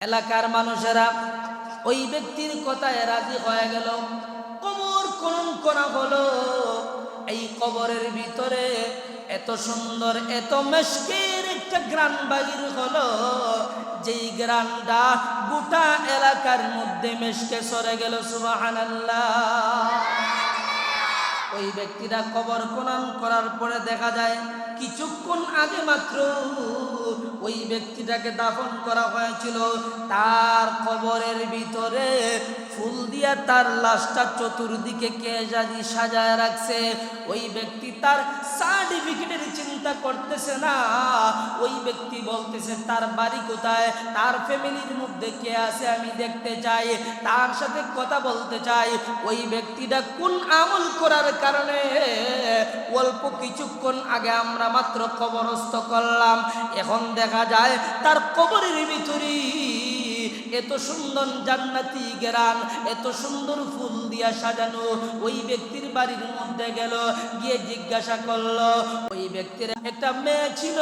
এলাকার মানুষেরা ওই ব্যক্তির কথায় রাজি হয়ে গেল। কবর খনন করা হলো। এই কবরের ভিতরে এত সুন্দর, এত মেশকের একটা গ্রান বাহির হলো। যেই গ্রানটা গোটা এলাকার মধ্যে মেশকে সরে গেল, সুবহানাল্লাহ। ওই ব্যক্তিরা কবর খনন করার পরে দেখা যায় কিছুক্ষণ আগে মাত্র ওই ব্যক্তিটাকে দাফন করা হয়েছিল। তার কবরের ভিতরে ফুল দিয়ে তার লাশটা চতুর্দিকে কে সাজায় রাখছে। ওই ব্যক্তি তার সার্টিফিকেটের চিন্তা করতেছে না। ওই ব্যক্তি বলতেছে, তার বাড়ি কোথায়? তার ফ্যামিলির মধ্যে কে আছে আমি দেখতে চাই। তার সাথে কথা বলতে চাই। ওই ব্যক্তিটা কোন আমল করার কারণে অল্প কিছুক্ষণ আগে আমরা মাত্র কবরস্থ করলাম। এখন দেখা যায়, তার কবরের ভিতরে এত সুন্দর জান্নাতি গেরান, এত সুন্দর ফুল দিয়া সাজানো। ওই ব্যক্তির বাড়ির মধ্যে গেল, গিয়ে জিজ্ঞাসা করল ওই ব্যক্তির একটা মেয়ে ছিল।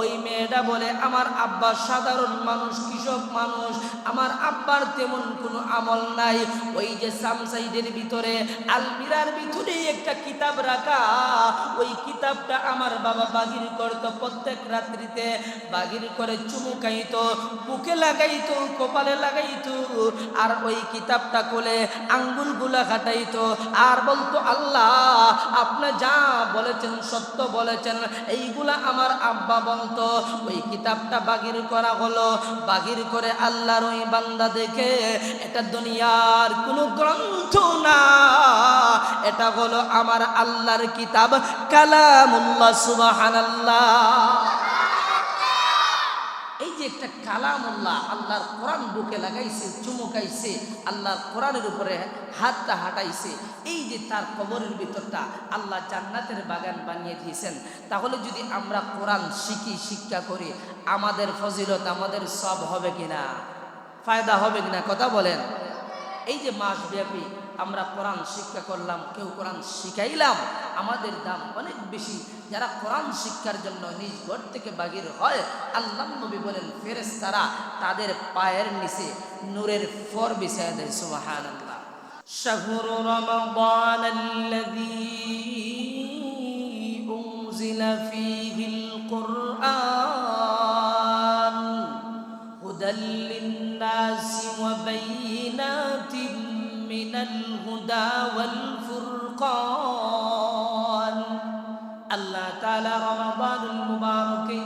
ওই মেয়েটা বলে, আমার আব্বা সাধারণ মানুষ, কৃষক মানুষ। আমার আব্বার তেমন কোনো আমল নাই। ওই যে সামসাইডের ভিতরে আলমিরার ভিতরে একটা কিতাব রাখা। ওই কিতাবটা আমার বাবা বাগির করত প্রত্যেক রাত্রিতে। বাগির করে চুমুকাইতো বুকে লাগাইত, কপালে লাগাইতো, আর ওই কিতাবটা খুলে আঙ্গুলগুলা খাটাইতো। আর বলতো, আল্লাহ, আপনি যা বলেছেন, সত্য বলেছেন, এইগুলা আমার আব্বা বলতো। ওই কিতাবটা বাগির করা হলো। বাগির করে আল্লাহর ওই বান্দা দেখে, এটা দুনিয়ার কোনো গ্রন্থ না, এটা হলো আমার আল্লাহর কিতাব। কালামুল্লাহ, সুবহানাল্লাহ। এই যে একটা কালামুল্লাহ আল্লাহর কোরআন বুকে লাগাইছে, চুমুকাইছে, আল্লাহর কোরআনের উপরে হাতটা হাঁটাইছে, এই যে তার কবরের ভিতরটা আল্লাহ জান্নাতের বাগান বানিয়ে দিয়েছেন। তাহলে যদি আমরা কোরআন শিখি, শিক্ষা করি, আমাদের ফজিলত, আমাদের সব হবে কিনা? ফায়দা হবে কিনা? কথা বলেন। এই যে মাসব্যাপী আমরা কোরআন শিক্ষা করলাম কেউ কোরআন শিখাইলাম আমাদের দাম অনেক বেশি যারা কোরআন শিক্ষার জন্য নিজ ঘর থেকে বাগির হয় আল্লাহ নবী বলেন ফেরেস তারা তাদের পায়ের নিচে নূরের ফর বিছায় দেয় সুবাহান আল্লাহ شهر رمضان الذي أنزل فيه القرآن هدى للناس وبينات من الهدى والفرقان আল্লাহ তাআলা রমাদানুল মুবারকে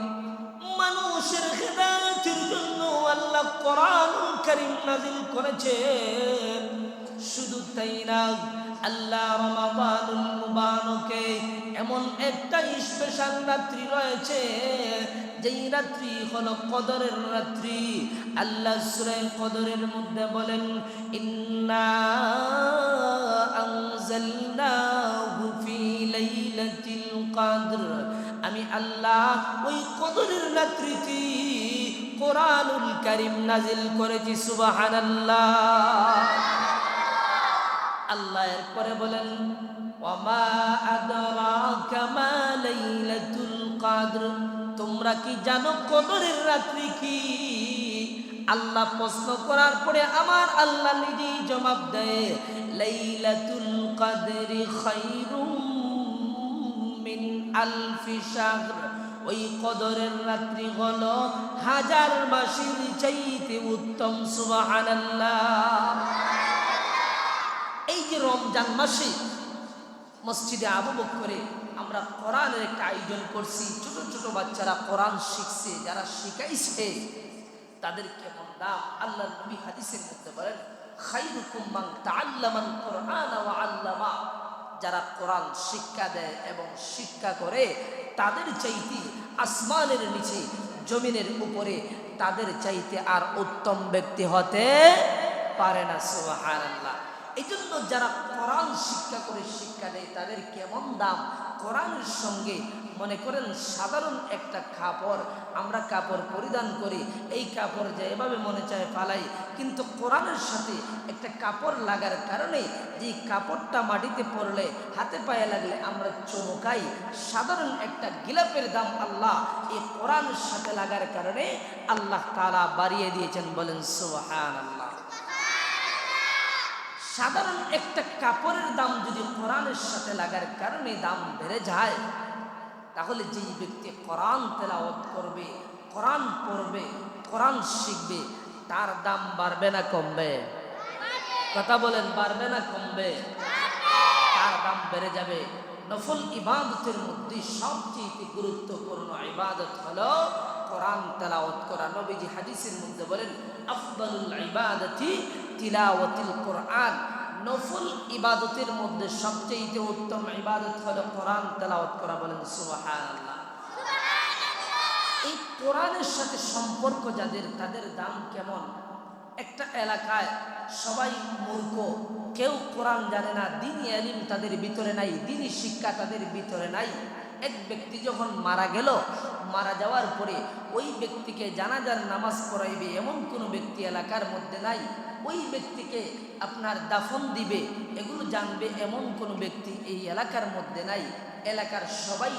মানুষের হেদায়েতের জন্য আল্লাহ কোরআনুল কারীম নাযিল করেছেন শুধু তাই না আল্লাহ রমাদানুল মুবারকে এমন একটা স্পেশাল রাত্রি রয়েছে যেই রাত্রি হলো কদরের রাত্রি, আল্লাহ সূরা কদরের মধ্যে বলেন, ইন্না আনজালনাহু ফি লাইলাতিল কদর। আমি আল্লাহ ওই কদরের রাত্রিতে কোরআনুল কারীম নাজিল করেছি, সুবহানাল্লাহ। আল্লাহ এরপরে বলেন ওয়ামা আদরাকা মা লাইলাতুল কদর। তোমরা কি জানো কদরের রাত্রি কি? আল্লাহ প্রশ্ন করার পরে আমার আল্লাহ নিজেই জবাব দেয়, লাইলাতুল ওই কদরের রাত্রি হলো হাজার মাসের চাইতে উত্তম, সুবহানাল্লাহ। এই যে রমজান মাসে মসজিদে আবু বকরে আমরা কোরআনের একটা আয়োজন করছি। ছোট ছোট বাচ্চারা কোরআন শিখছে, যারা শিখাইছে, তাদের কেমন দাম? আল্লাহ নবী হাদিসের মধ্যে বলেন, খাইরুকুম মান তাআল্লামান কোরআন যারা কোরআন শিক্ষা দেয় এবং শিক্ষা করে, তাদের চাইতে আসমানের নিচে, জমিনের উপরে, তাদের চাইতে আর উত্তম ব্যক্তি হতে পারে না, সুবহানাল্লাহ। এই জন্য যারা কোরআন শিক্ষা করে শিক্ষা দেয়, তাদের কেমন দাম? কোরআনের সঙ্গে মনে করেন সাধারণ একটা কাপড়, আমরা কাপড় পরিধান করি, এই কাপড় যে এভাবে মনে চায় ফালাই, কিন্তু কোরআনের সাথে একটা কাপড় লাগার কারণে যে কাপড়টা মাটিতে পড়লে, হাতে পায়ে লাগলে আমরা চমকাই। সাধারণ একটা গিলাপের দাম আল্লাহ এই কোরআনের সাথে লাগার কারণে আল্লাহ তালা বাড়িয়ে দিয়েছেন বলেন সোহান আল্লাহ সাধারণ একটা কাপড়ের দাম যদি কোরআনের সাথে লাগার কারণে দাম বেড়ে যায়, তাহলে যেই ব্যক্তি কোরআন তেলাওয়াত করবে, কোরআন পড়বে, কোরআন শিখবে, তার দাম বাড়বে না কমবে? কথা বলেন, বাড়বে না কমবে? তার দাম বেড়ে যাবে। নফল ইবাদতের মধ্যে সবচেয়ে গুরুত্বপূর্ণ ইবাদত হলো কোরআন তেলাওয়াত করা। নবীজি হাদিসের মধ্যে বলেন, আফদালুল ইবাদতি তিলাওয়াতিল কোরআন। নফল ইবাদতের মধ্যে সবচেয়ে উত্তম ইবাদত হলো কোরআন তেলাওয়াত করা বলেন, সুবহানাল্লাহ। এই কোরআনের সাথে সম্পর্ক যাদের, তাদের দাম কেমন? একটা এলাকায় সবাই মূর্খ, কেউ কোরআন জানে না দিনই আলিম তাদের ভিতরে নাই দিনই শিক্ষা তাদের ভিতরে নাই। এক ব্যক্তি যখন মারা গেল মারা যাওয়ার পরে ওই ব্যক্তিকে জানাজার নামাজ পড়াইবে, এমন কোনো ব্যক্তি এলাকার মধ্যে নাই। ওই ব্যক্তিকে আপনার দাফন দিবে, এগুলো জানবে এমন কোনো ব্যক্তি এই এলাকার মধ্যে নাই। এলাকার সবাই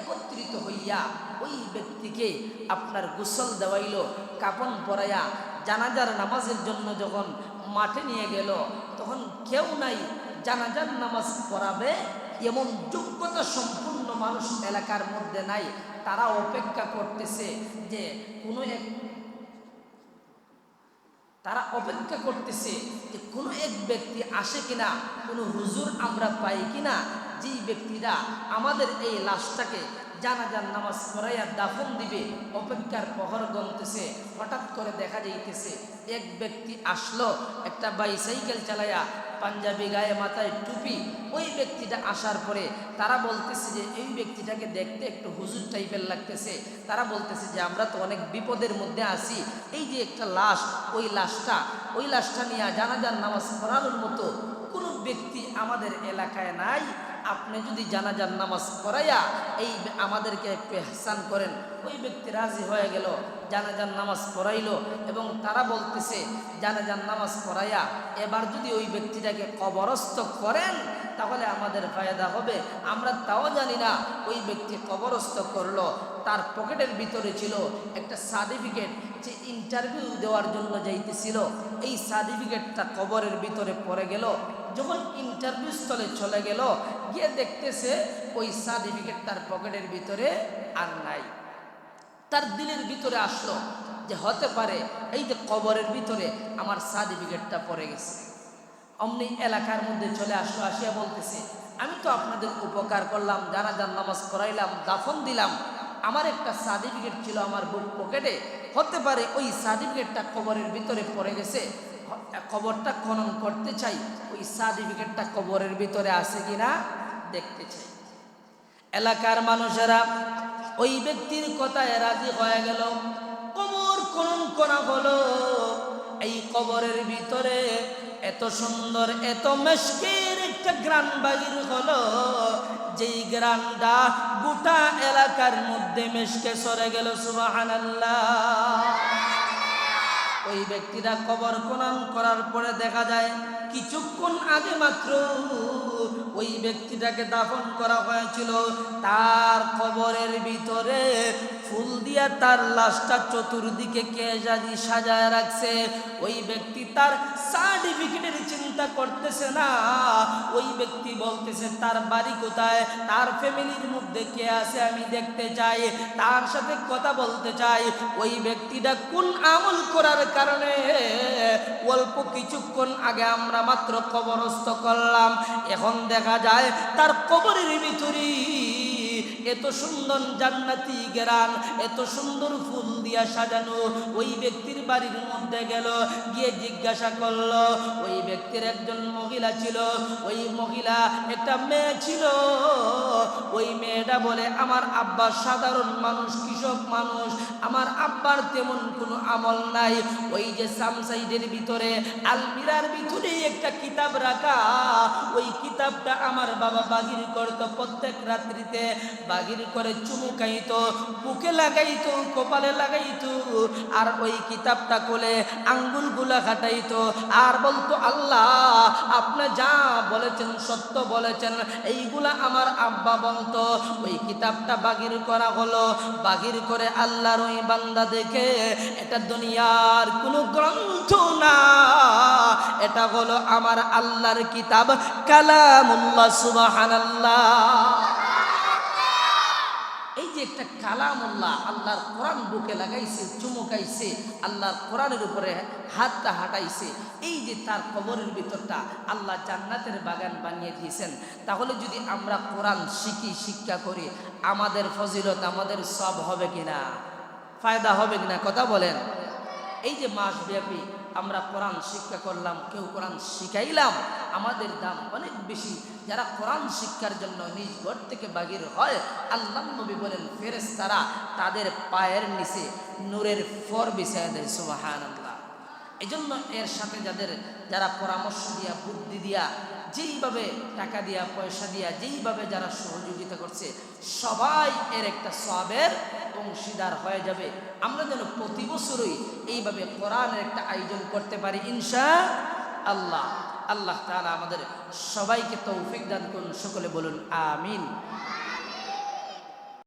একত্রিত হইয়া ওই ব্যক্তিকে আপনার গোসল দেওয়াইল, কাপন পরাইয়া জানাজার নামাজের জন্য যখন মাঠে নিয়ে গেল, তখন কেউ নাই জানাজার নামাজ পড়াবে এমন যোগ্যতা সম্পূর্ণ মানুষ এলাকার মধ্যে নাই তারা অপেক্ষা করতেছে যে কোনো এক তারা অপেক্ষা করতেছে যে কোনো এক ব্যক্তি আসে কিনা, কোনো হুজুর আমরা পাই কিনা, যেই ব্যক্তিরা আমাদের এই লাশটাকে জানাজার নামাজ পড়াইয়া দাফন দিবে, অপেক্ষার প্রহর গমতেছে হঠাৎ করে দেখা যাইতেছে, এক ব্যক্তি আসলো, একটা বাইসাইকেল চালাইয়া পাঞ্জাবি গায়ে মাথায় টুপি, ওই ব্যক্তিটা আসার পরে তারা বলতেছে যে, এই ব্যক্তিটাকে দেখতে একটু হুজুর টাইপের লাগতেছে। তারা বলতেছে যে, আমরা তো অনেক বিপদের মধ্যে আছি। এই যে একটা লাশ, ওই লাশটা ওই লাশটা নিয়ে জানাজার নামাজ পড়ানোর মতো কোনো ব্যক্তি আমাদের এলাকায় নাই। আপনি যদি জানাজার নামাজ পড়াইয়া এই আমাদেরকে একটু এহসান করেন, ওই ব্যক্তি রাজি হয়ে গেল, জানাজার নামাজ পড়াইলো এবং তারা বলতেছে, জানাজার নামাজ পড়াইয়া এবার যদি ওই ব্যক্তিটাকে কবরস্থ করেন, তাহলে আমাদের ফায়দা হবে। আমরা তাও জানি না, ওই ব্যক্তি কবরস্থ করল, তার পকেটের ভিতরে ছিল একটা সার্টিফিকেট যে ইন্টারভিউ দেওয়ার জন্য যাইতেছিল। এই সার্টিফিকেটটা কবরের ভিতরে পড়ে গেল। যখন ইন্টারভিউ স্থলে চলে গেল, গিয়ে দেখতেছে ওই সার্টিফিকেট তার পকেটের ভিতরে আর নাই। তার দিলের ভিতরে আসলো যে, হতে পারে এই যে কবরের ভিতরে আমার সার্টিফিকেটটা পড়ে গেছে। অমনি এলাকার মধ্যে চলে আসলো, আসিয়া বলতেছে, আমি তো আপনাদের উপকার করলাম জানাজান নামাজ করাইলাম দাফন দিলাম। আমার একটা সার্টিফিকেট ছিল আমার বুক পকেটে। হতে পারে ওই সার্টিফিকেটটা কবরের ভিতরে পড়ে গেছে। কবরটা খনন করতে চাই, ওই সার্টিফিকেটটা কবরের ভিতরে আছে কিনা দেখতে চাই। এলাকার মানুষেরা ওই ব্যক্তির কথায় রাজি হয়ে গেল, কবর খনন করা হলো। এই কবরের ভিতরে এত সুন্দর, এত মেশকের একটা গ্রান বাহির হলো, যেই গ্রানটা গোটা এলাকার মধ্যে মেশকে সরে গেল, সুবহানাল্লাহ। ওই ব্যক্তিরা কবর প্রণাম করার পরে দেখা যায়, কিছুক্ষণ আগে মাত্র ওই ব্যক্তিটাকে দাফন করা হয়েছিল। তার কবরের ভিতরে ফুল দিয়া তার লাশটা চতুর্দিকে কে সাজায় রাখছে। ওই ব্যক্তি তার সার্টিফিকেটের চিন্তা করতেছে না। ওই ব্যক্তি বলতেছে, তার বাড়ি কোথায়? তার ফ্যামিলির মধ্যে কে আছে আমি দেখতে চাই। তার সাথে কথা বলতে চাই। ওই ব্যক্তিটা কোন আমল করার কারণে অল্প কিছুক্ষণ আগে আমরা মাত্র কবরস্থ করলাম। এখন দেখা যায় তার কবরের ভিতরে এত সুন্দর জান্নাতি গেরান এত সুন্দর ফুল দিয়া সাজানো, ওই ব্যক্তির বাড়ির মধ্যে গেল, গিয়ে জিজ্ঞাসা করল, ওই ব্যক্তির একজন মহিলা ছিল, ওই মহিলা একটা মেয়ে ছিল। ওই মেয়েটা বলে, আমার আব্বা সাধারণ মানুষ, কৃষক মানুষ, আমার আব্বার তেমন কোনো আমল নাই। ওই যে সামসাইডের ভিতরে, আলমিরার ভিতরে একটা কিতাব রাখা, ওই কিতাবটা আমার বাবা বাগির করতো প্রত্যেক রাত্রিতে। বাগির করে চুমুকাইতো বুকে লাগাইত, কপালে লাগাইত, আর ওই কিতাবটা কোলে আঙ্গুলগুলা খাটাইতো। আর বলতো, আল্লাহ, আপনি যা বলেছেন, সত্য বলেছেন, এইগুলা আমার আব্বা বলতো। ওই কিতাবটা বাগির করা হলো। বাগির করে আল্লাহর ওই বান্দা দেখে, এটা দুনিয়ার কোনো গ্রন্থ না। এটা হলো আমার আল্লাহর কিতাব। কালামুল্লাহ, সুবহানাল্লাহ। এই যে একটা কালাম কালামুল্লাহ আল্লাহর কোরআন বুকে লাগাইছে, চুমুকাইছে, আল্লাহর কোরআনের উপরে হাতটা হাঁটাইছে, এই যে তার কবরের ভিতরটা আল্লাহ জান্নাতের বাগান বানিয়ে দিয়েছেন। তাহলে যদি আমরা কোরআন শিখি, শিক্ষা করি, আমাদের ফজিলত, আমাদের সব হবে কিনা? ফায়দা হবে কিনা? কথা বলেন। এই যে মাসব্যাপী আমরা কোরআন শিক্ষা করলাম, কেউ কোরআন শিখাইলাম, আমাদের দাম অনেক বেশি। যারা কোরআন শিক্ষার জন্য নিজ ঘর থেকে বাগির হয়, আল্লাহ নবী বলেন ফেরেস তারা তাদের পায়ের নিচে নূরের ফর বিছায় দেয় সুবাহান আল্লাহ এই জন্য এর সাথে যাদের যারা পরামর্শ দিয়া, বুদ্ধি দিয়া, যেইভাবে টাকা দিয়া, পয়সা দিয়া, যেইভাবে যারা সহযোগিতা করছে, সবাই এর একটা সবের অংশীদার হয়ে যাবে। আমরা যেন প্রতি বছরই এইভাবে কোরআনের একটা আয়োজন করতে পারি ইনশা আল্লাহ আল্লাহ তাআলা আমাদের সবাইকে তৌফিক দান করুন, সকলে বলুন, আমিন।